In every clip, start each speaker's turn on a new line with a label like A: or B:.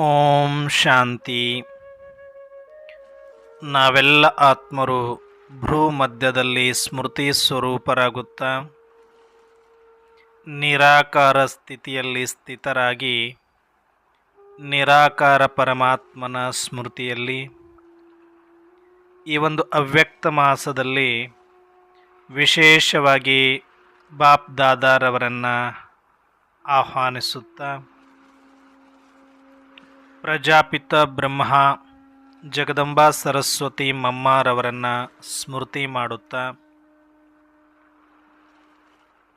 A: ಓಂ ಶಾಂತಿ. ನಾವೆಲ್ಲ ಆತ್ಮರು ಭ್ರೂ ಮಧ್ಯದಲ್ಲಿ ಸ್ಮೃತಿ ಸ್ವರೂಪರಾಗುತ್ತಾ, ನಿರಾಕಾರ ಸ್ಥಿತಿಯಲ್ಲಿ ಸ್ಥಿತರಾಗಿ, ನಿರಾಕಾರ ಪರಮಾತ್ಮನ ಸ್ಮೃತಿಯಲ್ಲಿ, ಈ ಒಂದು ಅವ್ಯಕ್ತ ಮಾಸದಲ್ಲಿ ವಿಶೇಷವಾಗಿ ಬಾಪ್ ದಾದಾರವರನ್ನು ಆಹ್ವಾನಿಸುತ್ತಾ ಪ್ರಜಾಪಿತ ಬ್ರಹ್ಮ ಜಗದಂಬಾ ಸರಸ್ವತಿ ಮಮ್ಮಾರವರನ್ನು ಸ್ಮೃತಿ ಮಾಡುತ್ತಾ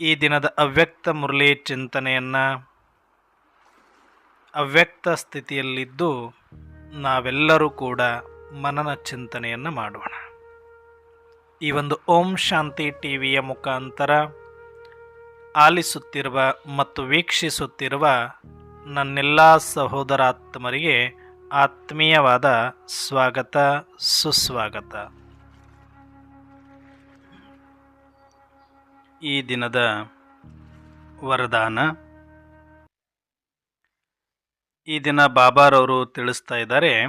A: ಈ ದಿನದ ಅವ್ಯಕ್ತ ಮುರಳಿ ಚಿಂತನೆಯನ್ನು ಅವ್ಯಕ್ತ ಸ್ಥಿತಿಯಲ್ಲಿದ್ದು ನಾವೆಲ್ಲರೂ ಕೂಡ ಮನನ ಚಿಂತನೆಯನ್ನು ಮಾಡೋಣ. ಈ ಒಂದು ಓಂ ಶಾಂತಿ ಟಿ ವಿಯ ಮುಖಾಂತರ ಆಲಿಸುತ್ತಿರುವ ಮತ್ತು ವೀಕ್ಷಿಸುತ್ತಿರುವ ನನ್ನೆಲ್ಲ ಸಹೋದರಾತ್ಮರಿಗೆ ಆತ್ಮೀಯವಾದ ಸ್ವಾಗತ, ಸುಸ್ವಾಗತ. ಈ ದಿನದ ವರದಾನ. ಈ ದಿನ ಬಾಬಾರವರು ತಿಳಿಸ್ತಾ ಇದ್ದಾರೆ,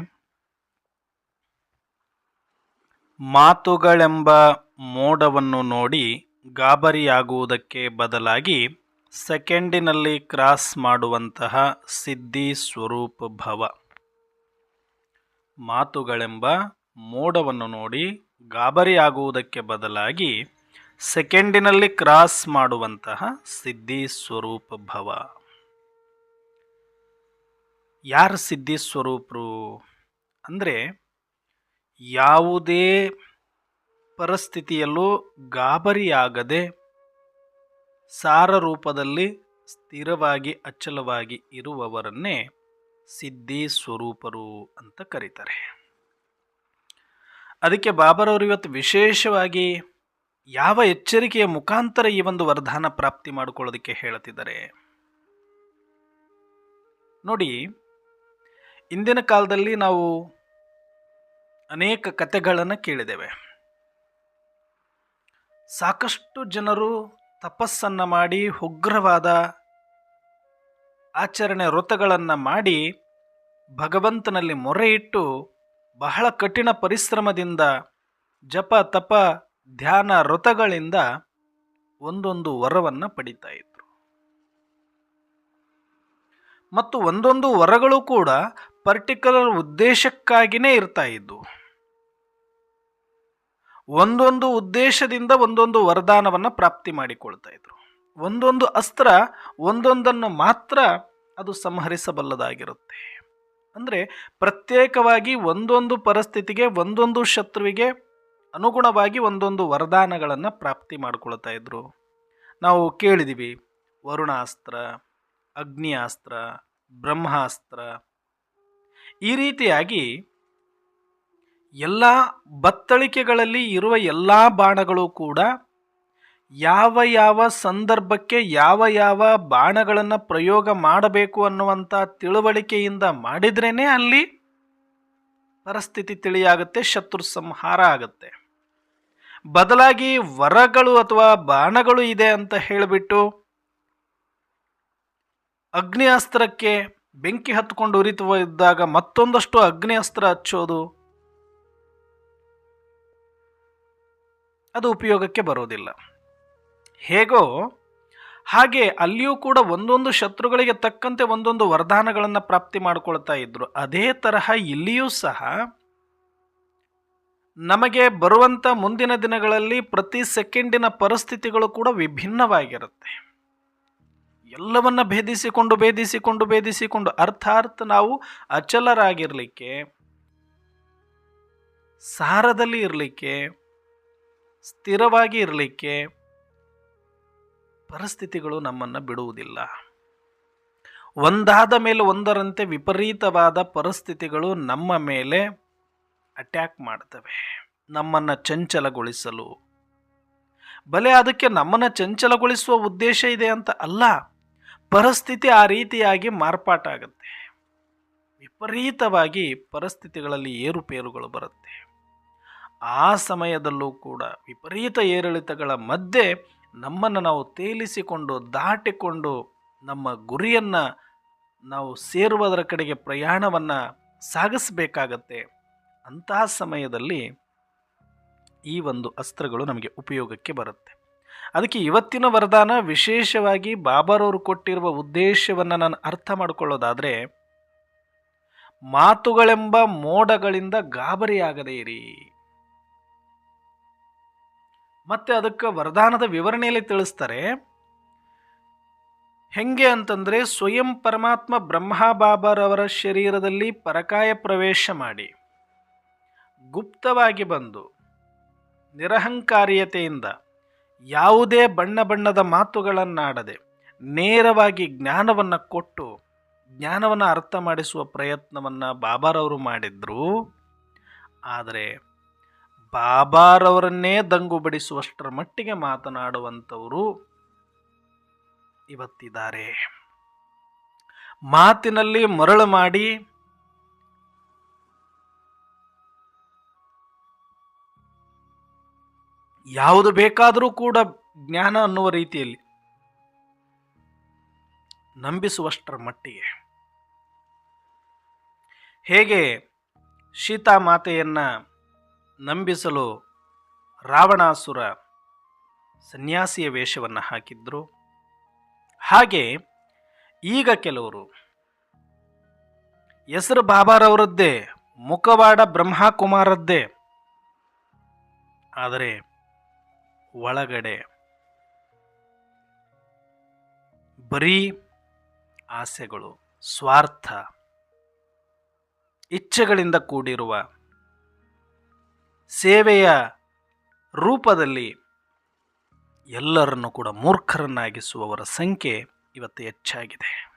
A: ಮಾತುಗಳೆಂಬ ಮೋಡವನ್ನು ನೋಡಿ ಗಾಬರಿಯಾಗುವುದಕ್ಕೆ ಬದಲಾಗಿ ಸೆಕೆಂಡಿನಲ್ಲಿ ಕ್ರಾಸ್ ಮಾಡುವಂತಹ ಸಿದ್ಧಿ ಸ್ವರೂಪ ಭವ. ಮಾತುಗಳೆಂಬ ಮೋಡವನ್ನು ನೋಡಿ ಗಾಬರಿಯಾಗುವುದಕ್ಕೆ ಬದಲಾಗಿ ಸೆಕೆಂಡಿನಲ್ಲಿ ಕ್ರಾಸ್ ಮಾಡುವಂತಹ ಸಿದ್ಧಿ ಸ್ವರೂಪ ಭವ. ಯಾರು ಸಿದ್ಧಿ ಸ್ವರೂಪರು? ಅಂದರೆ ಯಾವುದೇ ಪರಿಸ್ಥಿತಿಯಲ್ಲೂ ಗಾಬರಿಯಾಗದೆ ಸಾರ ರೂಪದಲ್ಲಿ ಸ್ಥಿರವಾಗಿ ಅಚಲವಾಗಿ ಇರುವವರನ್ನೇ ಸಿದ್ಧಿ ಸ್ವರೂಪರು ಅಂತ ಕರೀತಾರೆ. ಅದಕ್ಕೆ ಬಾಬರವರು ಇವತ್ತು ವಿಶೇಷವಾಗಿ ಯಾವ ಎಚ್ಚರಿಕೆಯ ಮುಖಾಂತರ ಈ ಒಂದು ವರದಾನ ಪ್ರಾಪ್ತಿ ಮಾಡಿಕೊಳ್ಳೋದಕ್ಕೆ ಹೇಳುತ್ತಿದ್ದಾರೆ. ನೋಡಿ, ಇಂದಿನ ಕಾಲದಲ್ಲಿ ನಾವು ಅನೇಕ ಕಥೆಗಳನ್ನು ಕೇಳಿದ್ದೇವೆ. ಸಾಕಷ್ಟು ಜನರು ತಪಸ್ಸನ್ನು ಮಾಡಿ ಉಗ್ರವಾದ ಆಚರಣೆ ವ್ರತಗಳನ್ನು ಮಾಡಿ ಭಗವಂತನಲ್ಲಿ ಮೊರೆ ಇಟ್ಟು ಬಹಳ ಕಠಿಣ ಪರಿಶ್ರಮದಿಂದ ಜಪ, ತಪ, ಧ್ಯಾನ ವ್ರತಗಳಿಂದ ಒಂದೊಂದು ವರವನ್ನು ಪಡಿತಾ ಇದ್ರು. ಮತ್ತು ಒಂದೊಂದು ವರಗಳು ಕೂಡ ಪರ್ಟಿಕ್ಯುಲರ್ ಉದ್ದೇಶಕ್ಕಾಗಿಯೇ ಇರ್ತಾ ಇದ್ದು ಒಂದೊಂದು ಉದ್ದೇಶದಿಂದ ಒಂದೊಂದು ವರದಾನವನ್ನು ಪ್ರಾಪ್ತಿ ಮಾಡಿಕೊಳ್ತಾ ಇದ್ರು. ಒಂದೊಂದು ಅಸ್ತ್ರ ಒಂದೊಂದನ್ನು ಮಾತ್ರ ಅದು ಸಂಹರಿಸಬಲ್ಲದಾಗಿರುತ್ತೆ. ಅಂದರೆ ಪ್ರತ್ಯೇಕವಾಗಿ ಒಂದೊಂದು ಪರಿಸ್ಥಿತಿಗೆ ಒಂದೊಂದು ಶತ್ರುವಿಗೆ ಅನುಗುಣವಾಗಿ ಒಂದೊಂದು ವರದಾನಗಳನ್ನು ಪ್ರಾಪ್ತಿ ಮಾಡಿಕೊಳ್ತಾ ಇದ್ರು. ನಾವು ಕೇಳಿದೀವಿ, ವರುಣಾಸ್ತ್ರ, ಅಗ್ನಿಯಾಸ್ತ್ರ, ಬ್ರಹ್ಮಾಸ್ತ್ರ. ಈ ರೀತಿಯಾಗಿ ಎಲ್ಲ ಬತ್ತಳಿಕೆಗಳಲ್ಲಿ ಇರುವ ಎಲ್ಲ ಬಾಣಗಳು ಕೂಡ ಯಾವ ಯಾವ ಸಂದರ್ಭಕ್ಕೆ ಯಾವ ಯಾವ ಬಾಣಗಳನ್ನು ಪ್ರಯೋಗ ಮಾಡಬೇಕು ಅನ್ನುವಂಥ ತಿಳುವಳಿಕೆಯಿಂದ ಮಾಡಿದ್ರೇ ಅಲ್ಲಿ ಪರಿಸ್ಥಿತಿ ತಿಳಿಯಾಗುತ್ತೆ, ಶತ್ರು ಸಂಹಾರ ಆಗುತ್ತೆ. ಬದಲಾಗಿ ವರಗಳು ಅಥವಾ ಬಾಣಗಳು ಇದೆ ಅಂತ ಹೇಳಿಬಿಟ್ಟು ಅಗ್ನಿ ಅಸ್ತ್ರಕ್ಕೆ ಬೆಂಕಿ ಹತ್ಕೊಂಡು ಉರಿತು ಇದ್ದಾಗ ಮತ್ತೊಂದಷ್ಟು ಅಗ್ನಿ ಅಸ್ತ್ರ ಹಚ್ಚೋದು ಅದು ಉಪಯೋಗಕ್ಕೆ ಬರೋದಿಲ್ಲ. ಹೇಗೋ, ಹಾಗೆ ಅಲ್ಲಿಯೂ ಕೂಡ ಒಂದೊಂದು ಶತ್ರುಗಳಿಗೆ ತಕ್ಕಂತೆ ಒಂದೊಂದು ವರದಾನಗಳನ್ನು ಪ್ರಾಪ್ತಿ ಮಾಡಿಕೊಳ್ತಾ ಇದ್ರು. ಅದೇ ತರಹ ಇಲ್ಲಿಯೂ ಸಹ ನಮಗೆ ಬರುವಂಥ ಮುಂದಿನ ದಿನಗಳಲ್ಲಿ ಪ್ರತಿ ಸೆಕೆಂಡಿನ ಪರಿಸ್ಥಿತಿಗಳು ಕೂಡ ವಿಭಿನ್ನವಾಗಿರುತ್ತೆ. ಎಲ್ಲವನ್ನ ಭೇದಿಸಿಕೊಂಡು ಭೇದಿಸಿಕೊಂಡು ಭೇದಿಸಿಕೊಂಡು ಅರ್ಥಾತ್ ನಾವು ಅಚಲರಾಗಿರಲಿಕ್ಕೆ, ಸಾರದಲ್ಲಿ ಇರಲಿಕ್ಕೆ ಸ್ಥಿರವಾಗಿ ಇರಲಿಕ್ಕೆ ಪರಿಸ್ಥಿತಿಗಳು ನಮ್ಮನ್ನು ಬಿಡುವುದಿಲ್ಲ. ಒಂದಾದ ಮೇಲೆ ಒಂದರಂತೆ ವಿಪರೀತವಾದ ಪರಿಸ್ಥಿತಿಗಳು ನಮ್ಮ ಮೇಲೆ ಅಟ್ಯಾಕ್ ಮಾಡ್ತವೆ. ನಮ್ಮನ್ನು ಚಂಚಲಗೊಳಿಸಲು. ಬಲೆ ಅದಕ್ಕೆ ನಮ್ಮನ್ನು ಚಂಚಲಗೊಳಿಸುವ ಉದ್ದೇಶ ಇದೆ ಅಂತ ಅಲ್ಲ. ಪರಿಸ್ಥಿತಿ ಆ ರೀತಿಯಾಗಿ ಮಾರ್ಪಾಟಾಗುತ್ತೆ. ವಿಪರೀತವಾಗಿ ಪರಿಸ್ಥಿತಿಗಳಲ್ಲಿ ಏರುಪೇರುಗಳು ಬರುತ್ತೆ. ಆ ಸಮಯದಲ್ಲೂ ಕೂಡ ವಿಪರೀತ ಏರಿಳಿತಗಳ ಮಧ್ಯೆ ನಮ್ಮನ್ನು ನಾವು ತೇಲಿಸಿಕೊಂಡು, ದಾಟಿಕೊಂಡು ನಮ್ಮ ಗುರಿಯನ್ನು ನಾವು ಸೇರುವುದರ ಕಡೆಗೆ ಪ್ರಯಾಣವನ್ನು ಸಾಗಿಸಬೇಕಾಗತ್ತೆ. ಅಂತಹ ಸಮಯದಲ್ಲಿ ಈ ಒಂದು ಅಸ್ತ್ರಗಳು ನಮಗೆ ಉಪಯೋಗಕ್ಕೆ ಬರುತ್ತೆ. ಅದಕ್ಕೆ ಇವತ್ತಿನ ವರದಾನ ವಿಶೇಷವಾಗಿ ಬಾಬಾರವರು ಕೊಟ್ಟಿರುವ ಉದ್ದೇಶವನ್ನು ನಾನು ಅರ್ಥ ಮಾಡಿಕೊಳ್ಳೋದಾದರೆ, ಮಾತುಗಳೆಂಬ ಮೋಡಗಳಿಂದ ಗಾಬರಿಯಾಗದೇ ಇರಿ. ಮತ್ತೆ ಅದಕ್ಕೆ ವರದಾನದ ವಿವರಣೆಯಲ್ಲಿ ತಿಳಿಸ್ತಾರೆ, ಹೆಂಗೆ ಅಂತಂದ್ರೆ ಸ್ವಯಂ ಪರಮಾತ್ಮ ಬ್ರಹ್ಮ ಬಾಬರವರ ಶರೀರದಲ್ಲಿ ಪರಕಾಯ ಪ್ರವೇಶ ಮಾಡಿ ಗುಪ್ತವಾಗಿ ಬಂದು ನಿರಹಂಕಾರಿಯತೆಯಿಂದ ಯಾವುದೇ ಬಣ್ಣ ಬಣ್ಣದ ಮಾತುಗಳನ್ನಾಡದೆ ನೇರವಾಗಿ ಜ್ಞಾನವನ್ನು ಕೊಟ್ಟು ಜ್ಞಾನವನ್ನು ಅರ್ಥ ಮಾಡಿಸುವ ಪ್ರಯತ್ನವನ್ನು ಬಾಬಾರವರು ಮಾಡಿದ್ರು. ಆದರೆ ಬಾಬಾರವರನ್ನೇ ದಂಗು ಬಡಿಸುವಷ್ಟರ ಮಟ್ಟಿಗೆ ಮಾತನಾಡುವಂಥವರು ಇವತ್ತಿದ್ದಾರೆ. ಮಾತಿನಲ್ಲಿ ಮರಳು ಮಾಡಿ ಯಾವುದು ಬೇಕಾದರೂ ಕೂಡ ಜ್ಞಾನ ಅನ್ನುವ ರೀತಿಯಲ್ಲಿ ನಂಬಿಸುವಷ್ಟರ ಮಟ್ಟಿಗೆ. ಹೇಗೆ ಸೀತಾ ಮಾತೆಯನ್ನ ನಂಬಿಸಲು ರಾವಣಾಸುರ ಸನ್ಯಾಸಿಯ ವೇಷವನ್ನು ಹಾಕಿದ್ರು. ಹಾಗೆ ಈಗ ಕೆಲವರು ಹೆಸರು ಬಾಬಾರವರದ್ದೇ, ಮುಖವಾಡ ಬ್ರಹ್ಮಕುಮಾರದ್ದೇ, ಆದರೆ ಒಳಗಡೆ ಬರೀ ಆಸೆಗಳು, ಸ್ವಾರ್ಥ, ಇಚ್ಛೆಗಳಿಂದ ಕೂಡಿರುವ ಸೇವೆಯ ರೂಪದಲ್ಲಿ ಎಲ್ಲರನ್ನು ಕೂಡ ಮೂರ್ಖರನ್ನಾಗಿಸುವವರ ಸಂಖ್ಯೆ ಇವತ್ತು ಹೆಚ್ಚಾಗಿದೆ.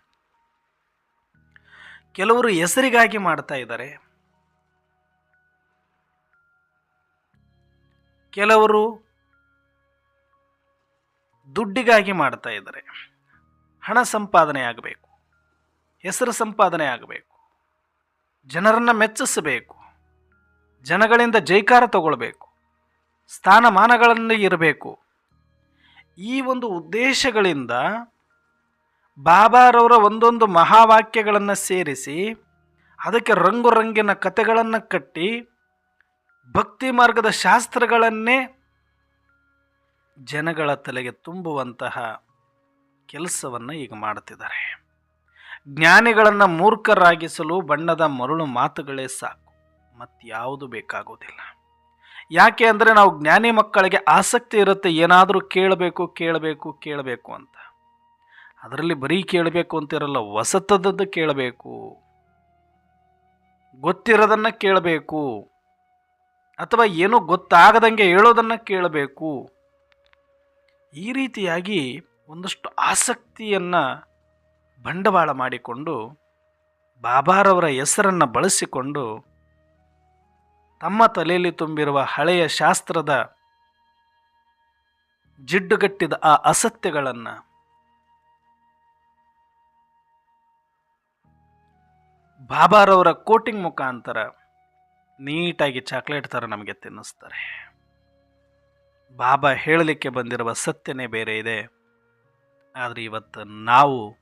A: ಕೆಲವರು ಹೆಸರಿಗಾಗಿ ಮಾಡ್ತಾ ಇದ್ದಾರೆ. ಕೆಲವರು ದುಡ್ಡಿಗಾಗಿ ಮಾಡ್ತಾ ಇದ್ದಾರೆ. ಹಣ ಸಂಪಾದನೆ ಆಗಬೇಕು. ಹೆಸರು ಸಂಪಾದನೆ ಆಗಬೇಕು. ಜನರನ್ನು ಮೆಚ್ಚಿಸಬೇಕು. ಜನಗಳಿಂದ ಜೈಕಾರ ತಗೊಳ್ಬೇಕು, ಸ್ಥಾನಮಾನಗಳಲ್ಲಿ ಇರಬೇಕು. ಈ ಒಂದು ಉದ್ದೇಶಗಳಿಂದ ಬಾಬಾರವರ ಒಂದೊಂದು ಮಹಾವಾಕ್ಯಗಳನ್ನು ಸೇರಿಸಿ, ಅದಕ್ಕೆ ರಂಗು ರಂಗಿನ ಕಥೆಗಳನ್ನು ಕಟ್ಟಿ, ಭಕ್ತಿ ಮಾರ್ಗದ ಶಾಸ್ತ್ರಗಳನ್ನೇ ಜನಗಳ ತಲೆಗೆ ತುಂಬುವಂತಹ ಕೆಲಸವನ್ನು ಈಗ ಮಾಡ್ತಿದ್ದಾರೆ. ಜ್ಞಾನಿಗಳನ್ನು ಮೂರ್ಖರಾಗಿಸಲು ಬಣ್ಣದ ಮರಳು ಮಾತುಗಳೇ ಸಾಕು. ಮತ್ಯಾವುದು ಬೇಕಾಗೋದಿಲ್ಲ. ಯಾಕೆ ಅಂದರೆ ನಾವು ಜ್ಞಾನಿ ಮಕ್ಕಳಿಗೆ ಆಸಕ್ತಿ ಇರುತ್ತೆ, ಏನಾದರೂ ಕೇಳಬೇಕು ಕೇಳಬೇಕು ಕೇಳಬೇಕು ಅಂತ. ಅದರಲ್ಲಿ ಬರೀ ಕೇಳಬೇಕು ಅಂತಿರಲ್ಲ ಹೊಸತದ್ದು ಕೇಳಬೇಕು. ಗೊತ್ತಿರೋದನ್ನು ಕೇಳಬೇಕು. ಅಥವಾ ಏನೂ ಗೊತ್ತಾಗದಂಗೆ ಹೇಳೋದನ್ನು ಕೇಳಬೇಕು. ಈ ರೀತಿಯಾಗಿ ಒಂದಷ್ಟು ಆಸಕ್ತಿಯನ್ನು ಬಂಡವಾಳ ಮಾಡಿಕೊಂಡು, ಬಾಬಾರವರ ಹೆಸರನ್ನು ಬಳಸಿಕೊಂಡು ತಮ್ಮ ತಲೆಯಲ್ಲಿ ತುಂಬಿರುವ ಹಳೆಯ ಶಾಸ್ತ್ರದ ಜಿಡ್ಡುಗಟ್ಟಿದ ಆ ಅಸತ್ಯಗಳನ್ನು ಬಾಬಾರವರ ಕೋಟಿಂಗ್ ಮುಖಾಂತರ ನೀಟಾಗಿ ಚಾಕ್ಲೇಟ್ ಥರ ನಮಗೆ ತಿನ್ನಿಸ್ತಾರೆ. ಬಾಬಾ ಹೇಳಲಿಕ್ಕೆ ಬಂದಿರುವ ಸತ್ಯನೇ ಬೇರೆ ಇದೆ. ಆದರೆ ಇವತ್ತು ನಾವು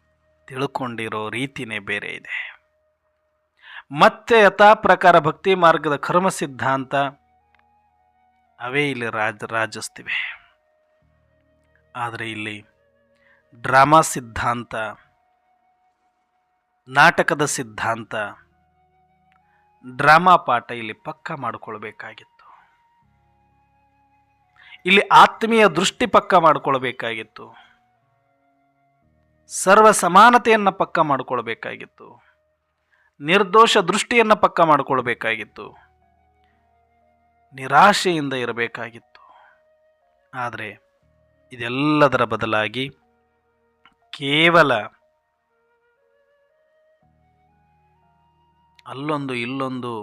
A: ತಿಳ್ಕೊಂಡಿರೋ ರೀತಿನೇ ಬೇರೆ ಇದೆ. ಮತ್ತೆ ಯಥಾ ಪ್ರಕಾರ ಭಕ್ತಿ ಮಾರ್ಗದ ಕರ್ಮ ಸಿದ್ಧಾಂತ. ಅವೇ ಇಲ್ಲಿ ರಾಜ, ರಾಜಿಸ್ತಿವೆ. ಆದರೆ ಇಲ್ಲಿ ಡ್ರಾಮಾ ಸಿದ್ಧಾಂತ, ನಾಟಕದ ಸಿದ್ಧಾಂತ, ಡ್ರಾಮಾ ಪಾಠ ಇಲ್ಲಿ ಪಕ್ಕ ಮಾಡಿಕೊಳ್ಬೇಕಾಗಿತ್ತು. ಇಲ್ಲಿ ಆತ್ಮೀಯ ದೃಷ್ಟಿ ಪಕ್ಕ ಮಾಡಿಕೊಳ್ಬೇಕಾಗಿತ್ತು. ಸರ್ವ ಸಮಾನತೆಯನ್ನು ಪಕ್ಕ ಮಾಡಿಕೊಳ್ಬೇಕಾಗಿತ್ತು. ನಿರ್ದೋಷ ದೃಷ್ಟಿಯನ್ನು ಪಕ್ಕ ಮಾಡಿಕೊಳ್ಬೇಕಾಗಿತ್ತು. ನಿರಾಶೆಯಿಂದ ಇರಬೇಕಾಗಿತ್ತು. ಆದರೆ ಇದೆಲ್ಲದರ ಬದಲಾಗಿ ಕೇವಲ ಅಲ್ಲೊಂದು ಇಲ್ಲೊಂದು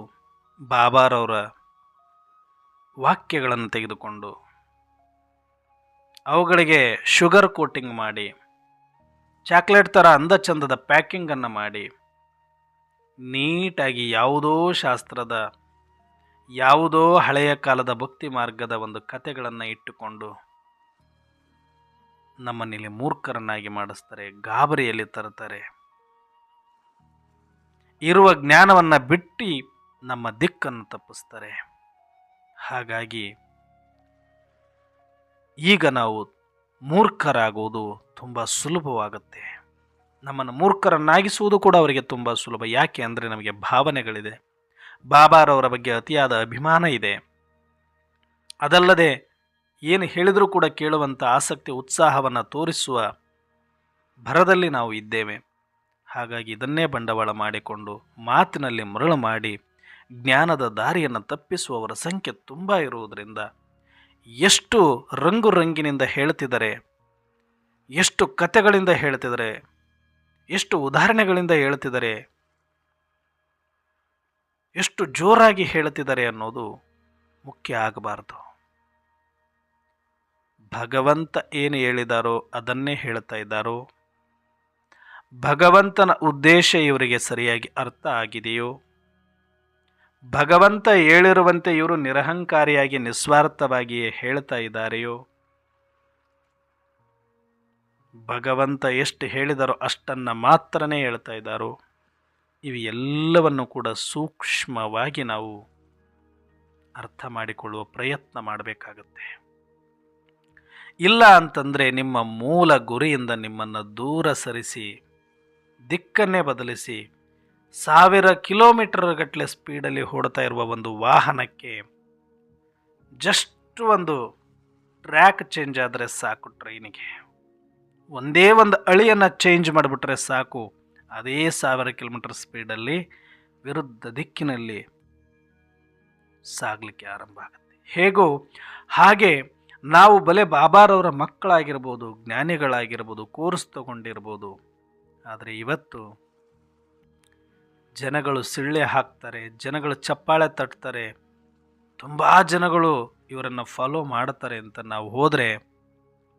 A: ಬಾಬಾರವರ ವಾಕ್ಯಗಳನ್ನು ತೆಗೆದುಕೊಂಡು ಅವುಗಳಿಗೆ ಶುಗರ್ ಕೋಟಿಂಗ್ ಮಾಡಿ ಚಾಕ್ಲೇಟ್ ಥರ ಅಂದ ಚಂದದ ಪ್ಯಾಕಿಂಗನ್ನು ಮಾಡಿ ನೀಟಾಗಿ ಯಾವುದೋ ಶಾಸ್ತ್ರದ, ಯಾವುದೋ ಹಳೆಯ ಕಾಲದ ಭಕ್ತಿ ಮಾರ್ಗದ ಒಂದು ಕಥೆಗಳನ್ನು ಇಟ್ಟುಕೊಂಡು ನಮ್ಮನ್ನಿಲ್ಲಿ ಮೂರ್ಖರನ್ನಾಗಿ ಮಾಡಿಸ್ತಾರೆ, ಗಾಬರಿಯಲ್ಲಿ ತರುತ್ತಾರೆ. ಇರುವ ಜ್ಞಾನವನ್ನು ಬಿಟ್ಟು ನಮ್ಮ ದಿಕ್ಕನ್ನು ತಪ್ಪಿಸ್ತಾರೆ. ಹಾಗಾಗಿ ಈಗ ನಾವು ಮೂರ್ಖರಾಗುವುದು ತುಂಬ ಸುಲಭವಾಗುತ್ತೆ. ನಮ್ಮನ್ನು ಮೂರ್ಖರನ್ನಾಗಿಸುವುದು ಕೂಡ ಅವರಿಗೆ ತುಂಬ ಸುಲಭ. ಯಾಕೆ ಅಂದರೆ ನಮಗೆ ಭಾವನೆಗಳಿದೆ. ಬಾಬಾರವರ ಬಗ್ಗೆ ಅತಿಯಾದ ಅಭಿಮಾನ ಇದೆ. ಅದಲ್ಲದೆ ಏನು ಹೇಳಿದರೂ ಕೂಡ ಕೇಳುವಂಥ ಆಸಕ್ತಿ, ಉತ್ಸಾಹವನ್ನು ತೋರಿಸುವ ಭರದಲ್ಲಿ ನಾವು ಇದ್ದೇವೆ. ಹಾಗಾಗಿ ಇದನ್ನೇ ಬಂಡವಾಳ ಮಾಡಿಕೊಂಡು ಮಾತಿನಲ್ಲಿ ಮರಳು ಮಾಡಿ ಜ್ಞಾನದ ದಾರಿಯನ್ನು ತಪ್ಪಿಸುವವರ ಸಂಖ್ಯೆ ತುಂಬ ಇರುವುದರಿಂದ ಎಷ್ಟು ರಂಗು ರಂಗಿನಿಂದ ಹೇಳ್ತಿದ್ದಾರೆ ಎಷ್ಟು ಕತೆಗಳಿಂದ ಹೇಳ್ತಿದ್ದಾರೆ ಎಷ್ಟು ಉದಾಹರಣೆಗಳಿಂದ ಹೇಳ್ತಿದ್ದಾರೆ ಎಷ್ಟು ಜೋರಾಗಿ ಹೇಳ್ತಿದ್ದಾರೆ ಅನ್ನೋದು ಮುಖ್ಯ ಆಗಬಾರ್ದು. ಭಗವಂತ ಏನು ಹೇಳಿದಾರೋ ಅದನ್ನೇ ಹೇಳ್ತಾ ಇದ್ದಾರೋ? ಭಗವಂತನ ಉದ್ದೇಶ ಇವರಿಗೆ ಸರಿಯಾಗಿ ಅರ್ಥ ಆಗಿದೆಯೋ? ಭಗವಂತ ಹೇಳಿರುವಂತೆ ಇವರು ನಿರಹಂಕಾರಿಯಾಗಿ ನಿಸ್ವಾರ್ಥವಾಗಿಯೇ ಹೇಳ್ತಾ ಇದ್ದಾರೆಯೋ? ಭಗವಂತ ಎಷ್ಟು ಹೇಳಿದರೋ ಅಷ್ಟನ್ನು ಮಾತ್ರನೇ ಹೇಳ್ತಾ ಇದ್ದಾರೋ ಇವು ಎಲ್ಲವನ್ನು ಕೂಡ ಸೂಕ್ಷ್ಮವಾಗಿ ನಾವು ಅರ್ಥ ಮಾಡಿಕೊಳ್ಳುವ ಪ್ರಯತ್ನ ಮಾಡಬೇಕಾಗತ್ತೆ. ಇಲ್ಲ ಅಂತಂದರೆ ನಿಮ್ಮ ಮೂಲ ಗುರಿಯಿಂದ ನಿಮ್ಮನ್ನು ದೂರ ಸರಿಸಿ, ದಿಕ್ಕನ್ನೇ ಬದಲಿಸಿ, ಸಾವಿರ ಕಿಲೋಮೀಟರ್ ಗಟ್ಟಲೆ ಸ್ಪೀಡಲ್ಲಿ ಹೊಡ್ತಾ ಇರುವ ಒಂದು ವಾಹನಕ್ಕೆ ಜಸ್ಟ್ ಒಂದು ಟ್ರ್ಯಾಕ್ ಚೇಂಜ್ ಆದರೆ ಸಾಕು ಟ್ರೈನಿಗೆ ಒಂದೇ ಒಂದು ಅಳಿಯನ್ನು ಚೇಂಜ್ ಮಾಡಿಬಿಟ್ರೆ ಸಾಕು. ಅದೇ ಸಾವಿರ ಕಿಲೋಮೀಟರ್ ಸ್ಪೀಡಲ್ಲಿ ವಿರುದ್ಧ ದಿಕ್ಕಿನಲ್ಲಿ ಸಾಗಲಿಕ್ಕೆ ಆರಂಭ ಆಗುತ್ತೆ. ಹೇಗೋ ಹಾಗೆ ನಾವು ಬಲೆ ಬಾಬಾರವರ ಮಕ್ಕಳಾಗಿರ್ಬೋದು, ಜ್ಞಾನಿಗಳಾಗಿರ್ಬೋದು ಕೋರ್ಸ್ ತಗೊಂಡಿರ್ಬೋದು, ಆದರೆ ಇವತ್ತು ಜನಗಳು ಸಿಳ್ಳೆ ಹಾಕ್ತಾರೆ, ಜನಗಳು ಚಪ್ಪಾಳೆ ತಟ್ತಾರೆ, ತುಂಬ ಜನಗಳು ಇವರನ್ನು ಫಾಲೋ ಮಾಡ್ತಾರೆ ಅಂತ ನಾವು ಹೋದರೆ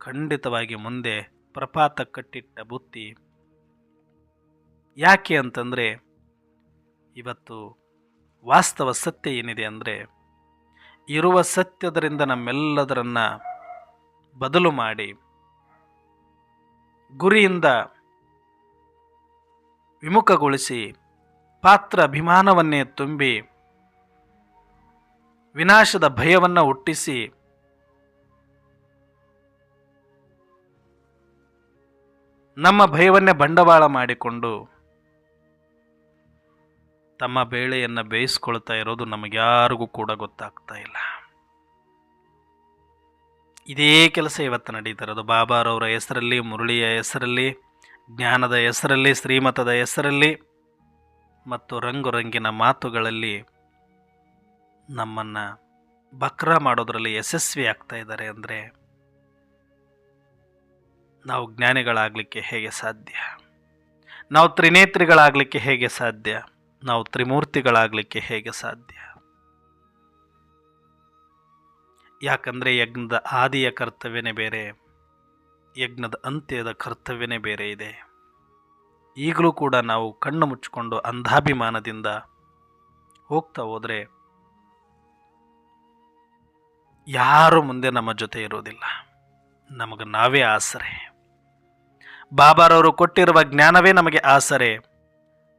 A: ಖಂಡಿತವಾಗಿ ಮುಂದೆ ಪ್ರಪಾತ ಕಟ್ಟಿಟ್ಟ ಬುತ್ತಿ. ಯಾಕೆ ಅಂತಂದರೆ, ಇವತ್ತು ವಾಸ್ತವ ಸತ್ಯ ಏನಿದೆ ಅಂದರೆ, ಇರುವ ಸತ್ಯದರಿಂದ ನಮ್ಮೆಲ್ಲದರನ್ನು ಬದಲು ಮಾಡಿ, ಗುರಿಯಿಂದ ವಿಮುಖಗೊಳಿಸಿ, ಪಾತ್ರ ಅಭಿಮಾನವನ್ನೇ ತುಂಬಿ, ವಿನಾಶದ ಭಯವನ್ನು ಹುಟ್ಟಿಸಿ ನಮ್ಮ ಭಯವನ್ನೇ ಬಂಡವಾಳ ಮಾಡಿಕೊಂಡು ತಮ್ಮ ಬೇಳೆಯನ್ನು ಬೇಯಿಸ್ಕೊಳ್ತಾ ಇರೋದು ನಮಗ್ಯಾರಿಗೂ ಕೂಡ ಗೊತ್ತಾಗ್ತಾ ಇಲ್ಲ. ಇದೇ ಕೆಲಸ ಇವತ್ತು ನಡೀತಾ ಇರೋದು. ಬಾಬಾರವರ ಹೆಸರಲ್ಲಿ, ಮುರಳಿಯ ಹೆಸರಲ್ಲಿ, ಜ್ಞಾನದ ಹೆಸರಲ್ಲಿ, ಶ್ರೀಮತದ ಹೆಸರಲ್ಲಿ ಮತ್ತು ರಂಗು ರಂಗಿನ ಮಾತುಗಳಲ್ಲಿ ನಮ್ಮನ್ನು ಬಕ್ರ ಮಾಡೋದರಲ್ಲಿ ಯಶಸ್ವಿ ಆಗ್ತಾ ಇದ್ದಾರೆ ಅಂದರೆ ನಾವು ಜ್ಞಾನಿಗಳಾಗಲಿಕ್ಕೆ ಹೇಗೆ ಸಾಧ್ಯ? ನಾವು ತ್ರಿನೇತ್ರಿಗಳಾಗಲಿಕ್ಕೆ ಹೇಗೆ ಸಾಧ್ಯ? ನಾವು ತ್ರಿಮೂರ್ತಿಗಳಾಗಲಿಕ್ಕೆ ಹೇಗೆ ಸಾಧ್ಯ? ಯಾಕಂದರೆ ಯಜ್ಞದ ಆದಿಯ ಕರ್ತವ್ಯನೇ ಬೇರೆ, ಯಜ್ಞದ ಅಂತ್ಯದ ಕರ್ತವ್ಯನೇ ಬೇರೆ ಇದೆ. ಈಗಲೂ ಕೂಡ ನಾವು ಕಣ್ಣು ಮುಚ್ಚಿಕೊಂಡು ಅಂಧಾಭಿಮಾನದಿಂದ ಹೋಗ್ತಾ ಹೋದರೆ ಯಾರು ಮುಂದೆ ನಮ್ಮ ಜೊತೆ ಇರೋದಿಲ್ಲ. ನಮಗೆ ನಾವೇ ಆಸರೆ. ಬಾಬಾರವರು ಕೊಟ್ಟಿರುವ ಜ್ಞಾನವೇ ನಮಗೆ ಆಸರೆ.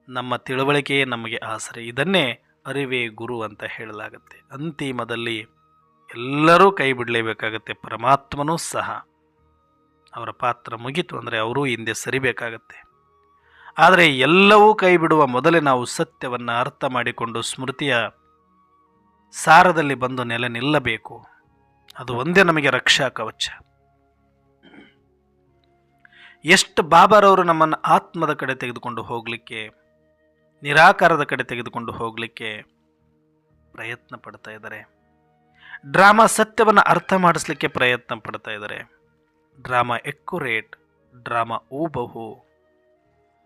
A: ನಮ್ಮ ತಿಳುವಳಿಕೆಯೇ ನಮಗೆ ಆಸರೆ. ಇದನ್ನೇ ಅರಿವೇ ಗುರು ಅಂತ ಹೇಳಲಾಗುತ್ತೆ. ಅಂತಿಮದಲ್ಲಿ ಎಲ್ಲರೂ ಕೈ ಬಿಡಲೇಬೇಕಾಗತ್ತೆ. ಪರಮಾತ್ಮನೂ ಸಹ. ಅವರ ಪಾತ್ರ ಮುಗಿತು ಅಂದರೆ ಅವರೂ ಹಿಂದೆ ಸರಿಬೇಕಾಗತ್ತೆ. ಆದರೆ ಎಲ್ಲವೂ ಕೈ ಬಿಡುವ ಮೊದಲೇ ನಾವು ಸತ್ಯವನ್ನು ಅರ್ಥ ಮಾಡಿಕೊಂಡು ಸ್ಮೃತಿಯ ಸಾರದಲ್ಲಿ ಬಂದು ನೆಲೆ ನಿಲ್ಲಬೇಕು. ಅದು ಒಂದೇ ನಮಗೆ ರಕ್ಷಾ ಕವಚ. ಎಷ್ಟು ಬಾಬಾರವರು ನಮ್ಮನ್ನು ಆತ್ಮದ ಕಡೆ ತೆಗೆದುಕೊಂಡು ಹೋಗಲಿಕ್ಕೆ, ನಿರಾಕಾರದ ಕಡೆ ತೆಗೆದುಕೊಂಡು ಹೋಗಲಿಕ್ಕೆ ಪ್ರಯತ್ನ ಪಡ್ತಾ ಇದ್ದಾರೆ. ಡ್ರಾಮಾ ಸತ್ಯವನ್ನು ಅರ್ಥ ಮಾಡಿಸ್ಲಿಕ್ಕೆ ಪ್ರಯತ್ನ ಪಡ್ತಾ ಇದ್ದಾರೆ. ಡ್ರಾಮಾ ಎಕ್ಯುರೇಟ್ ಡ್ರಾಮಾ ಊಬಹು,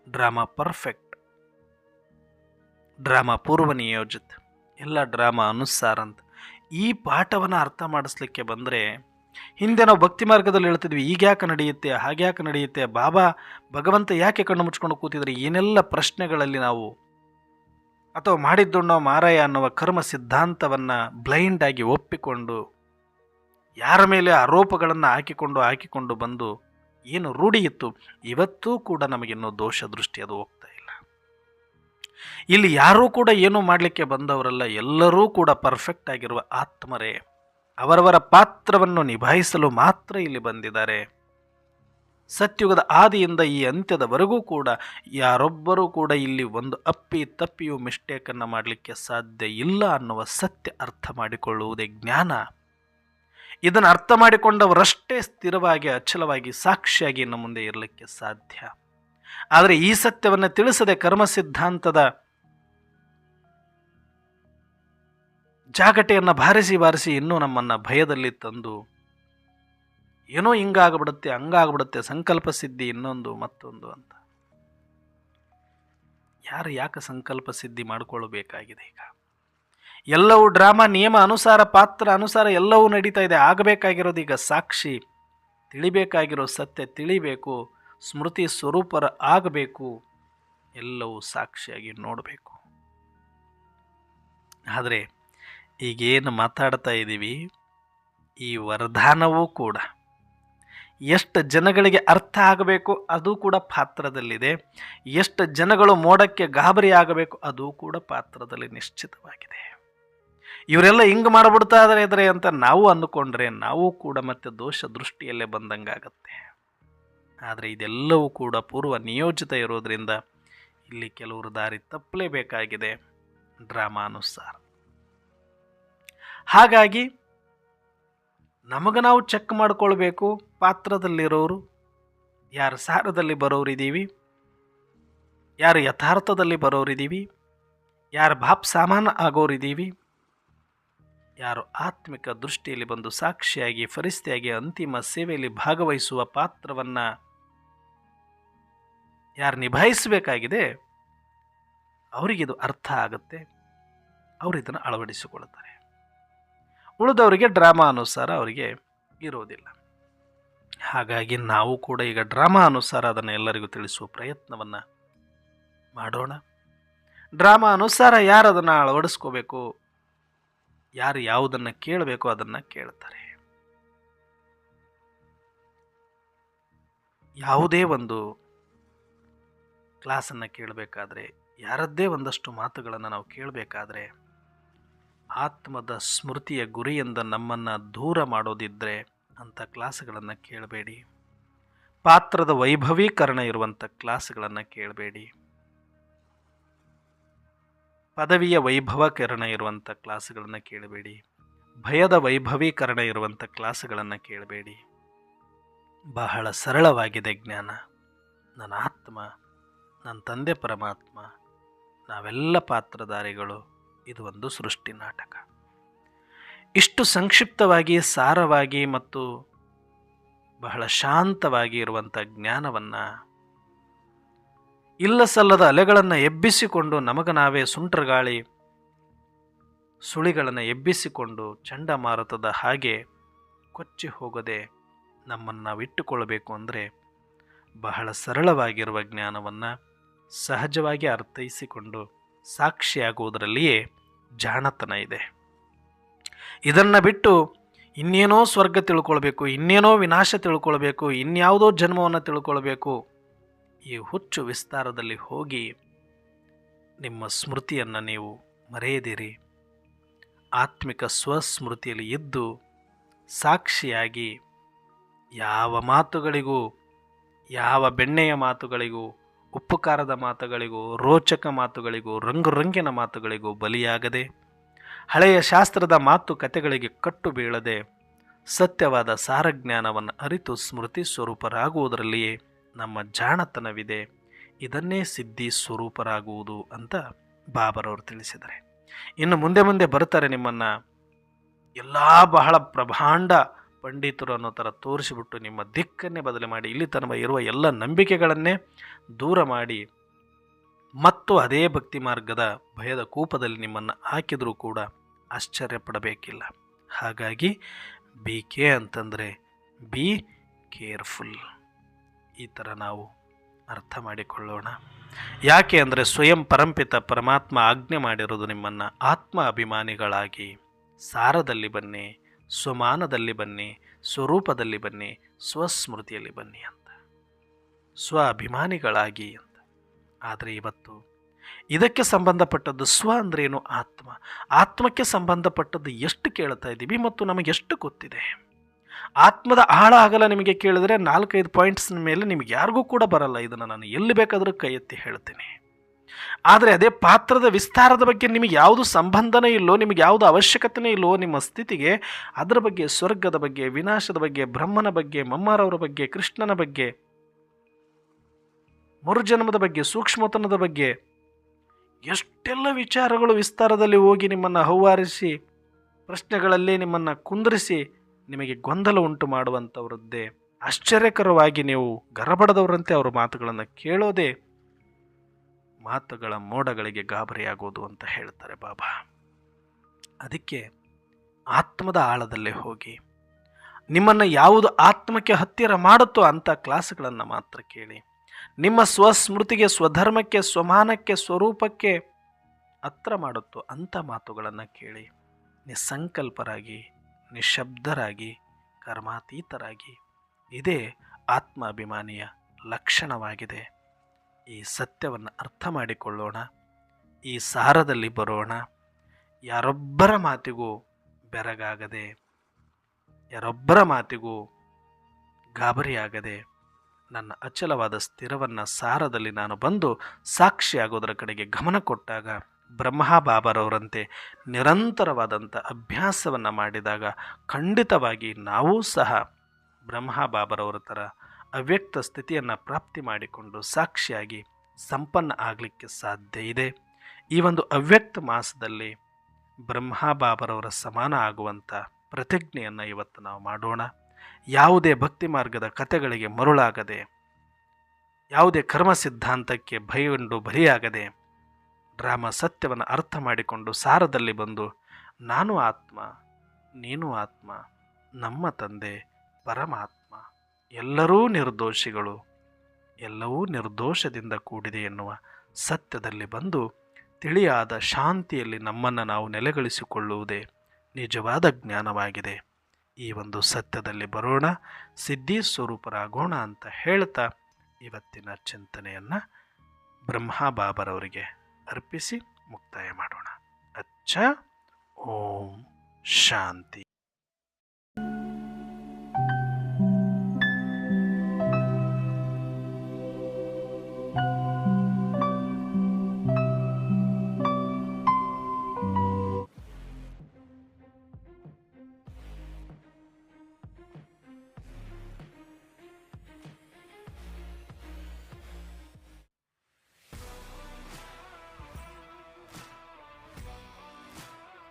A: ಡ್ರಾಮಾ ಪರ್ಫೆಕ್ಟ್, ಡ್ರಾಮಾ ಪೂರ್ವ ನಿಯೋಜಿತ ಎಲ್ಲ ಡ್ರಾಮಾ ಅನುಸಾರ ಅಂತ ಈ ಪಾಠವನ್ನು ಅರ್ಥ ಮಾಡಿಸ್ಲಿಕ್ಕೆ ಬಂದರೆ ಹಿಂದೆ ನಾವು ಭಕ್ತಿ ಮಾರ್ಗದಲ್ಲಿ ಹೇಳ್ತಿದ್ವಿ, ಈಗ ಯಾಕೆ ನಡೆಯುತ್ತೆ ಹಾಗ್ಯಾಕೆ ನಡೆಯುತ್ತೆ, ಬಾಬಾ, ಭಗವಂತ ಯಾಕೆ ಕಣ್ಣು ಮುಚ್ಕೊಂಡು ಕೂತಿದ್ರೆ ಏನೆಲ್ಲ ಪ್ರಶ್ನೆಗಳಲ್ಲಿ ನಾವು ಅಥವಾ ಮಾಡಿದ್ದುಣ್ಣೋ ಮಾರಾಯ ಅನ್ನುವ ಕರ್ಮ ಸಿದ್ಧಾಂತವನ್ನು ಬ್ಲೈಂಡ್ ಆಗಿ ಒಪ್ಪಿಕೊಂಡು, ಯಾರ ಮೇಲೆ ಆರೋಪಗಳನ್ನು ಹಾಕಿಕೊಂಡು ಹಾಕಿಕೊಂಡು ಬಂದು ಏನು ರೂಢಿ ಇತ್ತು ಇವತ್ತೂ ಕೂಡ ನಮಗಿನ್ನೂ ದೋಷ ದೃಷ್ಟಿ ಅದು ಹೋಗ್ತಾ ಇಲ್ಲ. ಇಲ್ಲಿ ಯಾರೂ ಕೂಡ ಏನೂ ಮಾಡಲಿಕ್ಕೆ ಬಂದವರಲ್ಲ, ಎಲ್ಲರೂ ಕೂಡ ಪರ್ಫೆಕ್ಟ್ ಆಗಿರುವ ಆತ್ಮರೇ. ಅವರವರ ಪಾತ್ರವನ್ನು ನಿಭಾಯಿಸಲು ಮಾತ್ರ ಇಲ್ಲಿ ಬಂದಿದ್ದಾರೆ. ಸತ್ಯುಗದ ಆದಿಯಿಂದ ಈ ಅಂತ್ಯದವರೆಗೂ ಕೂಡ ಯಾರೊಬ್ಬರೂ ಕೂಡ ಇಲ್ಲಿ ಒಂದು ಅಪ್ಪಿ ತಪ್ಪಿಯು ಮಿಸ್ಟೇಕನ್ನು ಮಾಡಲಿಕ್ಕೆ ಸಾಧ್ಯ ಇಲ್ಲ ಅನ್ನುವ ಸತ್ಯ ಅರ್ಥ ಮಾಡಿಕೊಳ್ಳುವುದೇ ಜ್ಞಾನ. ಇದನ್ನು ಅರ್ಥ ಮಾಡಿಕೊಂಡವರಷ್ಟೇ ಸ್ಥಿರವಾಗಿ, ಅಚಲವಾಗಿ, ಸಾಕ್ಷಿಯಾಗಿ ಇನ್ನು ಮುಂದೆ ಇರಲಿಕ್ಕೆ ಸಾಧ್ಯ. ಆದರೆ ಈ ಸತ್ಯವನ್ನು ತಿಳಿಸದೆ ಕರ್ಮ ಸಿದ್ಧಾಂತದ ಜಾಗಟೆಯನ್ನು ಬಾರಿಸಿ ಬಾರಿಸಿ ಇನ್ನೂ ನಮ್ಮನ್ನು ಭಯದಲ್ಲಿ ತಂದು ಏನೋ ಹಿಂಗಾಗ್ಬಿಡುತ್ತೆ, ಹಂಗಾಗ್ಬಿಡುತ್ತೆ, ಸಂಕಲ್ಪ ಸಿದ್ಧಿ ಇನ್ನೊಂದು ಮತ್ತೊಂದು ಅಂತ. ಯಾರು ಯಾಕೆ ಸಂಕಲ್ಪ ಸಿದ್ಧಿ ಮಾಡಿಕೊಳ್ಳಬೇಕಾಗಿದೆ ಈಗ? ಎಲ್ಲವೂ ಡ್ರಾಮಾ ನಿಯಮ ಅನುಸಾರ, ಪಾತ್ರ ಅನುಸಾರ ಎಲ್ಲವೂ ನಡೀತಾ ಇದೆ. ಆಗಬೇಕಾಗಿರೋದು ಈಗ ಸಾಕ್ಷಿ. ತಿಳಿಬೇಕಾಗಿರೋ ಸತ್ಯ ತಿಳಿಬೇಕು. ಸ್ಮೃತಿ ಸ್ವರೂಪರ ಆಗಬೇಕು. ಎಲ್ಲವೂ ಸಾಕ್ಷಿಯಾಗಿ ನೋಡಬೇಕು. ಆದರೆ ಈಗೇನು ಮಾತಾಡ್ತಾ ಇದ್ದೀವಿ? ಈ ವರದಾನವೂ ಕೂಡ. ಎಷ್ಟು ಜನಗಳಿಗೆ ಅರ್ಥ ಆಗಬೇಕು ಅದು ಕೂಡ ಪಾತ್ರದಲ್ಲಿದೆ. ಎಷ್ಟು ಜನಗಳು ಮೋಡಕ್ಕೆ ಗಾಬರಿ ಆಗಬೇಕು ಅದು ಕೂಡ ಪಾತ್ರದಲ್ಲಿ ನಿಶ್ಚಿತವಾಗಿದೆ. ಇವರೆಲ್ಲ ಹಿಂಗೆ ಮಾಡಿಬಿಡ್ತಾ ಇದ್ದಾರೆ ಇದ್ರೆ ಅಂತ ನಾವು ಅಂದುಕೊಂಡ್ರೆ ನಾವು ಕೂಡ ಮತ್ತೆ ದೋಷ ದೃಷ್ಟಿಯಲ್ಲೇ ಬಂದಂಗಾಗತ್ತೆ. ಆದರೆ ಇದೆಲ್ಲವೂ ಕೂಡ ಪೂರ್ವ ನಿಯೋಜಿತ ಇರೋದ್ರಿಂದ ಇಲ್ಲಿ ಕೆಲವರು ದಾರಿ ತಪ್ಪಲೇಬೇಕಾಗಿದೆ. ಡ್ರಾಮಾನುಸಾರ. ಹಾಗಾಗಿ ನಮಗೆ ನಾವು ಚೆಕ್ ಮಾಡಿಕೊಳ್ಬೇಕು ಪಾತ್ರದಲ್ಲಿರೋರು. ಯಾರು ಸಾರದಲ್ಲಿ ಬರೋರಿದ್ದೀವಿ. ಯಾರು ಯಥಾರ್ಥದಲ್ಲಿ ಬರೋರಿದ್ದೀವಿ. ಯಾರು ಬಾಪ್ ಸಾಮಾನ ಆಗೋರಿದ್ದೀವಿ. ಯಾರು ಆತ್ಮಿಕ ದೃಷ್ಟಿಯಲ್ಲಿ ಬಂದು ಸಾಕ್ಷಿಯಾಗಿ, ಫರಿಸ್ತಿಯಾಗಿ ಅಂತಿಮ ಸೇವೆಯಲ್ಲಿ ಭಾಗವಹಿಸುವ ಪಾತ್ರವನ್ನು ಯಾರು ನಿಭಾಯಿಸಬೇಕಾಗಿದೆ. ಅವರಿಗಿದು ಅರ್ಥ ಆಗುತ್ತೆ. ಅವರು ಇದನ್ನು ಅಳವಡಿಸಿಕೊಳ್ಳುತ್ತಾರೆ. ಉಳಿದವರಿಗೆ ಡ್ರಾಮಾ ಅನುಸಾರ ಅವರಿಗೆ ಇರೋದಿಲ್ಲ ಹಾಗಾಗಿ ನಾವು ಕೂಡ ಈಗ ಡ್ರಾಮಾ ಅನುಸಾರ ಅದನ್ನು ಎಲ್ಲರಿಗೂ ತಿಳಿಸುವ ಪ್ರಯತ್ನವನ್ನು ಮಾಡೋಣ. ಡ್ರಾಮಾ ಅನುಸಾರ ಯಾರು ಅದನ್ನು ಅಳವಡಿಸ್ಕೋಬೇಕು? ಯಾರು ಯಾವುದನ್ನು ಕೇಳಬೇಕು ಅದನ್ನು ಕೇಳ್ತಾರೆ. ಯಾವುದೇ ಒಂದು ಕ್ಲಾಸನ್ನು ಕೇಳಬೇಕಾದ್ರೆ, ಯಾರದ್ದೇ ಒಂದಷ್ಟು ಮಾತುಗಳನ್ನು ನಾವು ಕೇಳಬೇಕಾದ್ರೆ ಆತ್ಮದ ಸ್ಮೃತಿಯ ಗುರಿಯಿಂದ ನಮ್ಮನ್ನು ದೂರ ಮಾಡೋದಿದ್ದರೆ ಅಂಥ ಕ್ಲಾಸ್ಗಳನ್ನು ಕೇಳಬೇಡಿ. ಪಾತ್ರದ ವೈಭವೀಕರಣ ಇರುವಂಥ ಕ್ಲಾಸ್ಗಳನ್ನು ಕೇಳಬೇಡಿ. ಪದವಿಯ ವೈಭವಕರಣ ಇರುವಂಥ ಕ್ಲಾಸ್ಗಳನ್ನು ಕೇಳಬೇಡಿ. ಭಯದ ವೈಭವೀಕರಣ ಇರುವಂಥ ಕ್ಲಾಸ್ಗಳನ್ನು ಕೇಳಬೇಡಿ. ಬಹಳ ಸರಳವಾಗಿದೆ ಜ್ಞಾನ. ನನ್ನ ಆತ್ಮ, ನನ್ನ ತಂದೆ ಪರಮಾತ್ಮ, ನಾವೆಲ್ಲ ಪಾತ್ರಧಾರಿಗಳು. ಇದು ಒಂದು ಸೃಷ್ಟಿ ನಾಟಕ. ಇಷ್ಟು ಸಂಕ್ಷಿಪ್ತವಾಗಿ, ಸಾರವಾಗಿ ಮತ್ತು ಬಹಳ ಶಾಂತವಾಗಿ ಇರುವಂಥ ಜ್ಞಾನವನ್ನು ಇಲ್ಲ ಸಲ್ಲದ ಅಲೆಗಳನ್ನು ಎಬ್ಬಿಸಿಕೊಂಡು ನಮಗ ನಾವೇ ಸುಂಟ್ರಗಾಳಿ ಸುಳಿಗಳನ್ನು ಎಬ್ಬಿಸಿಕೊಂಡು ಚಂಡಮಾರುತದ ಹಾಗೆ ಕೊಚ್ಚಿ ಹೋಗದೆ ನಮ್ಮನ್ನು ನಾವು ಇಟ್ಟುಕೊಳ್ಳಬೇಕು ಅಂದರೆ ಬಹಳ ಸರಳವಾಗಿರುವ ಜ್ಞಾನವನ್ನು ಸಹಜವಾಗಿ ಅರ್ಥೈಸಿಕೊಂಡು ಸಾಕ್ಷಿಯಾಗುವುದರಲ್ಲಿಯೇ ಜಾಣತನ ಇದೆ. ಇದನ್ನು ಬಿಟ್ಟು ಇನ್ನೇನೋ ಸ್ವರ್ಗ ತಿಳ್ಕೊಳ್ಬೇಕು, ಇನ್ನೇನೋ ವಿನಾಶ ತಿಳ್ಕೊಳ್ಬೇಕು, ಇನ್ಯಾವುದೋ ಜನ್ಮವನ್ನು ತಿಳ್ಕೊಳ್ಬೇಕು. ಈ ಹುಚ್ಚು ವಿಸ್ತಾರದಲ್ಲಿ ಹೋಗಿ ನಿಮ್ಮ ಸ್ಮೃತಿಯನ್ನು ನೀವು ಮರೆಯದಿರಿ. ಆತ್ಮಿಕ ಸ್ವಸ್ಮೃತಿಯಲ್ಲಿ ಇದ್ದು ಸಾಕ್ಷಿಯಾಗಿ ಯಾವ ಮಾತುಗಳಿಗೂ, ಯಾವ ಬೆಣ್ಣೆಯ ಮಾತುಗಳಿಗೂ ಉಪ್ಪು ಖಾರದ ಮಾತುಗಳಿಗೂ, ರೋಚಕ ಮಾತುಗಳಿಗೂ ರಂಗು ರಂಗಿನ ಮಾತುಗಳಿಗೂ ಬಲಿಯಾಗದೆ, ಹಳೆಯ ಶಾಸ್ತ್ರದ ಮಾತು ಕತೆಗಳಿಗೆ ಕಟ್ಟು ಬೀಳದೆ, ಸತ್ಯವಾದ ಸಾರಜ್ಞಾನವನ್ನು ಅರಿತು ಸ್ಮೃತಿ ಸ್ವರೂಪರಾಗುವುದರಲ್ಲಿಯೇ ನಮ್ಮ ಜಾಣತನವಿದೆ. ಇದನ್ನೇ ಸಿದ್ಧಿ ಸ್ವರೂಪರಾಗುವುದು ಅಂತ ಬಾಬರವರು ತಿಳಿಸಿದ್ದಾರೆ. ಇನ್ನು ಮುಂದೆ ಮುಂದೆ ಬರ್ತಾರೆ ನಿಮ್ಮನ್ನು. ಎಲ್ಲ ಬಹಳ ಪ್ರಭಾಂಡ ಪಂಡಿತರು ಅನ್ನೋ ಥರ ತೋರಿಸಿಬಿಟ್ಟು ನಿಮ್ಮ ದಿಕ್ಕನ್ನೇ ಬದಲಿ ಮಾಡಿ, ಇಲ್ಲಿ ತನಕ ಇರುವ ಎಲ್ಲ ನಂಬಿಕೆಗಳನ್ನೇ ದೂರ ಮಾಡಿ, ಮತ್ತು ಅದೇ ಭಕ್ತಿ ಮಾರ್ಗದ ಭಯದ ಕೂಪದಲ್ಲಿ ನಿಮ್ಮನ್ನು ಹಾಕಿದರೂ ಕೂಡ ಆಶ್ಚರ್ಯಪಡಬೇಕಿಲ್ಲ. ಹಾಗಾಗಿ ಬಿ ಕೆ ಅಂತಂದರೆ ಬಿ ಕೇರ್ಫುಲ್ ಈ ಥರ ನಾವು ಅರ್ಥ ಮಾಡಿಕೊಳ್ಳೋಣ. ಯಾಕೆ ಅಂದರೆ ಸ್ವಯಂ ಪರಂಪಿತ ಪರಮಾತ್ಮ ಆಜ್ಞೆ ಮಾಡಿರೋದು ನಿಮ್ಮನ್ನು ಆತ್ಮ ಅಭಿಮಾನಿಗಳಾಗಿ ಸಾರದಲ್ಲಿ ಬನ್ನಿ. ಸ್ವಮಾನದಲ್ಲಿ ಬನ್ನಿ, ಸ್ವರೂಪದಲ್ಲಿ ಬನ್ನಿ, ಸ್ವಸ್ಮೃತಿಯಲ್ಲಿ ಬನ್ನಿ ಅಂತ. ಸ್ವ ಅಭಿಮಾನಿಗಳಾಗಿ ಅಂತ. ಆದರೆ ಇವತ್ತು ಇದಕ್ಕೆ ಸಂಬಂಧಪಟ್ಟದ್ದು ಸ್ವ ಅಂದ್ರೇನು ಆತ್ಮ. ಆತ್ಮಕ್ಕೆ ಸಂಬಂಧಪಟ್ಟದ್ದು ಎಷ್ಟು ಕೇಳ್ತಾ ಇದ್ದೀವಿ ಮತ್ತು ನಮಗೆ ಎಷ್ಟು ಗೊತ್ತಿದೆ? ಆತ್ಮದ ಆಳ ಆಗಲ್ಲ ನಿಮಗೆ ಕೇಳಿದ್ರೆ ನಾಲ್ಕೈದು ಪಾಯಿಂಟ್ಸ್ನ ಮೇಲೆ ನಿಮಗೆ ಯಾರಿಗೂ ಕೂಡ ಬರಲ್ಲ. ಇದನ್ನು ನಾನು ಎಲ್ಲಿ ಬೇಕಾದರೂ ಕೈ ಎತ್ತಿ ಹೇಳ್ತೀನಿ. ಆದರೆ ಅದೇ ಪಾತ್ರದ ವಿಸ್ತಾರದ ಬಗ್ಗೆ ನಿಮಗೆ ಯಾವುದು ಸಂಬಂಧನೇ ಇಲ್ಲೋ, ನಿಮಗೆ ಯಾವುದು ಅವಶ್ಯಕತೆನೇ ಇಲ್ಲೋ, ನಿಮ್ಮ ಸ್ಥಿತಿಗೆ ಅದರ ಬಗ್ಗೆ, ಸ್ವರ್ಗದ ಬಗ್ಗೆ, ವಿನಾಶದ ಬಗ್ಗೆ, ಬ್ರಹ್ಮನ ಬಗ್ಗೆ, ಮಮ್ಮಾರವರ ಬಗ್ಗೆ, ಕೃಷ್ಣನ ಬಗ್ಗೆ, ಮರುಜನ್ಮದ ಬಗ್ಗೆ, ಸೂಕ್ಷ್ಮತನದ ಬಗ್ಗೆ, ಎಷ್ಟೆಲ್ಲ ವಿಚಾರಗಳು ವಿಸ್ತಾರದಲ್ಲಿ ಹೋಗಿ ನಿಮ್ಮನ್ನು ಹೌವಾರಿಸಿ, ಪ್ರಶ್ನೆಗಳಲ್ಲಿ ನಿಮ್ಮನ್ನು ಕುಂದರಿಸಿ ನಿಮಗೆ ಗೊಂದಲ ಉಂಟು ಮಾಡುವಂಥವರದ್ದೇ ಆಶ್ಚರ್ಯಕರವಾಗಿ ನೀವು ಗರಬಡದವರಂತೆ ಅವರ ಮಾತುಗಳನ್ನು ಕೇಳೋದೇ ಮಾತುಗಳ ಮೋಡಗಳಿಗೆ ಗಾಬರಿಯಾಗೋದು ಅಂತ ಹೇಳ್ತಾರೆ ಬಾಬಾ. ಅದಕ್ಕೆ ಆತ್ಮದ ಆಳದಲ್ಲೇ ಹೋಗಿ, ನಿಮ್ಮನ್ನು ಯಾವುದು ಆತ್ಮಕ್ಕೆ ಹತ್ತಿರ ಮಾಡುತ್ತೋ ಅಂಥ ಕ್ಲಾಸ್ಗಳನ್ನು ಮಾತ್ರ ಕೇಳಿ, ನಿಮ್ಮ ಸ್ವಸ್ಮೃತಿಗೆ, ಸ್ವಧರ್ಮಕ್ಕೆ, ಸ್ವಮಾನಕ್ಕೆ, ಸ್ವರೂಪಕ್ಕೆ ಹತ್ರ ಮಾಡುತ್ತೋ ಅಂಥ ಮಾತುಗಳನ್ನು ಕೇಳಿ, ನಿಸ್ಸಂಕಲ್ಪರಾಗಿ, ನಿಶಬ್ದರಾಗಿ, ಕರ್ಮಾತೀತರಾಗಿ, ಇದೇ ಆತ್ಮಾಭಿಮಾನಿಯ ಲಕ್ಷಣವಾಗಿದೆ. ಈ ಸತ್ಯವನ್ನು ಅರ್ಥ ಮಾಡಿಕೊಳ್ಳೋಣ. ಈ ಸಾರದಲ್ಲಿ ಬರೋಣ. ಯಾರೊಬ್ಬರ ಮಾತಿಗೂ ಬೆರಗಾಗದೆ, ಯಾರೊಬ್ಬರ ಮಾತಿಗೂ ಗಾಬರಿಯಾಗದೆ, ನನ್ನ ಅಚಲವಾದ ಸ್ಥಿರವನ್ನು ಸಾರದಲ್ಲಿ ನಾನು ಬಂದು ಸಾಕ್ಷಿಯಾಗೋದರ ಕಡೆಗೆ ಗಮನ ಕೊಟ್ಟಾಗ ಬ್ರಹ್ಮ ಬಾಬರವರಂತೆ ನಿರಂತರವಾದಂಥ ಅಭ್ಯಾಸವನ್ನು ಮಾಡಿದಾಗ ಖಂಡಿತವಾಗಿ ನಾವೂ ಸಹ ಬ್ರಹ್ಮ ಬಾಬರವರ ಥರ ಅವ್ಯಕ್ತ ಸ್ಥಿತಿಯನ್ನು ಪ್ರಾಪ್ತಿ ಮಾಡಿಕೊಂಡು ಸಾಕ್ಷಿಯಾಗಿ ಸಂಪನ್ನ ಆಗಲಿಕ್ಕೆ ಸಾಧ್ಯ ಇದೆ. ಈ ಒಂದು ಅವ್ಯಕ್ತ ಮಾಸದಲ್ಲಿ ಬ್ರಹ್ಮಾ ಬಾಬರವರ ಸಮಾನ ಆಗುವಂಥ ಪ್ರತಿಜ್ಞೆಯನ್ನು ಇವತ್ತು ನಾವು ಮಾಡೋಣ. ಯಾವುದೇ ಭಕ್ತಿ ಮಾರ್ಗದ ಕಥೆಗಳಿಗೆ ಮರುಳಾಗದೆ, ಯಾವುದೇ ಕರ್ಮ ಸಿದ್ಧಾಂತಕ್ಕೆ ಭಯಗೊಂಡು ಬಲಿಯಾಗದೆ, ಡ್ರಾಮ ಸತ್ಯವನ್ನು ಅರ್ಥ ಮಾಡಿಕೊಂಡು ಸಾರದಲ್ಲಿ ಬಂದು, ನಾನು ಆತ್ಮ, ನೀನು ಆತ್ಮ, ನಮ್ಮ ತಂದೆ ಪರಮಾತ್ಮ. ಎಲ್ಲರೂ ನಿರ್ದೋಷಿಗಳು. ಎಲ್ಲವೂ ನಿರ್ದೋಷದಿಂದ ಕೂಡಿದೆ ಎನ್ನುವ ಸತ್ಯದಲ್ಲಿ ಬಂದು ತಿಳಿಯಾದ ಶಾಂತಿಯಲ್ಲಿ ನಮ್ಮನ್ನು ನಾವು ನೆಲೆಗಳಿಸಿಕೊಳ್ಳುವುದೇ ನಿಜವಾದ ಜ್ಞಾನವಾಗಿದೆ. ಈ ಒಂದು ಸತ್ಯದಲ್ಲಿ ಬರೋಣ, ಸಿದ್ಧಿ ಸ್ವರೂಪರಾಗೋಣ ಅಂತ ಹೇಳ್ತಾ ಇವತ್ತಿನ ಚಿಂತನೆಯನ್ನು ಬ್ರಹ್ಮ ಬಾಬರವರಿಗೆ ಅರ್ಪಿಸಿ ಮುಕ್ತಾಯ ಮಾಡೋಣ. ಅಚ್ಚ, ಓಂ, ಶಾಂತಿ.